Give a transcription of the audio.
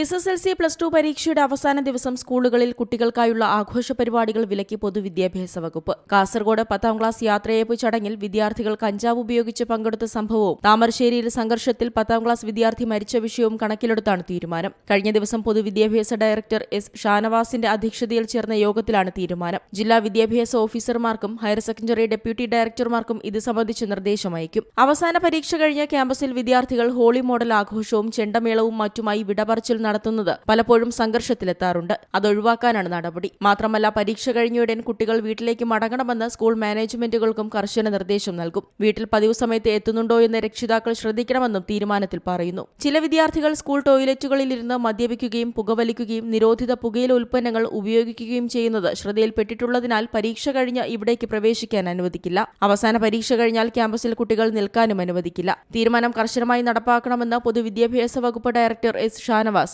S S L C plus two പരീക്ഷയുടെ അവസാന ദിവസം സ്കൂളുകളിൽ കുട്ടികൾക്കായുള്ള ആഘോഷ പരിപാടികൾ വിലക്കി പൊതുവിദ്യാഭ്യാസ വകുപ്പ്. കാസർഗോഡ് പത്താം ക്ലാസ് യാത്രയയപ്പ് ചടങ്ങിൽ വിദ്യാർത്ഥികൾ കഞ്ചാവ് ഉപയോഗിച്ച് പങ്കെടുത്ത സംഭവവും താമരശ്ശേരിയിൽ സംഘർഷത്തിൽ പത്താം ക്ലാസ് വിദ്യാർത്ഥി മരിച്ച വിഷയവും കണക്കിലെടുത്താണ് തീരുമാനം. കഴിഞ്ഞ ദിവസം പൊതുവിദ്യാഭ്യാസ ഡയറക്ടർ എസ് ഷാനവാസിന്റെ അധ്യക്ഷതയിൽ ചേർന്ന യോഗത്തിലാണ് തീരുമാനം. ജില്ലാ വിദ്യാഭ്യാസ ഓഫീസർമാർക്കും ഹയർ സെക്കൻഡറി ഡെപ്യൂട്ടി ഡയറക്ടർമാർക്കും ഇത് സംബന്ധിച്ച് നിർദ്ദേശം അയക്കും. അവസാന പരീക്ഷ കഴിഞ്ഞ ക്യാമ്പസിൽ വിദ്യാർത്ഥികൾ ഹോളി മോഡൽ ആഘോഷവും ചെണ്ടമേളവും മറ്റുമായി വിടപറച്ചിൽ നടത്തുന്നത് പലപ്പോഴും സംഘർഷത്തിലെത്താറുണ്ട്. അതൊഴിവാക്കാനാണ് നടപടി. മാത്രമല്ല പരീക്ഷ കഴിഞ്ഞയുടൻ കുട്ടികൾ വീട്ടിലേക്ക് മടങ്ങണമെന്ന് സ്കൂൾ മാനേജ്മെന്റുകൾക്കും കർശന നിർദ്ദേശം നൽകും. വീട്ടിൽ പതിവ് സമയത്ത് എത്തുന്നുണ്ടോ എന്ന് രക്ഷിതാക്കൾ ശ്രദ്ധിക്കണമെന്നും തീരുമാനത്തിൽ പറയുന്നു. ചില വിദ്യാർത്ഥികൾ സ്കൂൾ ടോയ്ലറ്റുകളിൽ ഇരുന്ന് മദ്യപിക്കുകയും പുകവലിക്കുകയും നിരോധിത പുകയില ഉൽപ്പന്നങ്ങൾ ഉപയോഗിക്കുകയും ചെയ്യുന്നത് ശ്രദ്ധയിൽപ്പെട്ടിട്ടുള്ളതിനാൽ പരീക്ഷ കഴിഞ്ഞ് ഇവിടേക്ക് പ്രവേശിക്കാൻ അനുവദിക്കില്ല. അവസാന പരീക്ഷ കഴിഞ്ഞാൽ ക്യാമ്പസിൽ കുട്ടികൾ നിൽക്കാനും അനുവദിക്കില്ല. തീരുമാനം കർശനമായി നടപ്പാക്കണമെന്ന് പൊതുവിദ്യാഭ്യാസ വകുപ്പ് ഡയറക്ടർ എസ് ഷാനവാസ്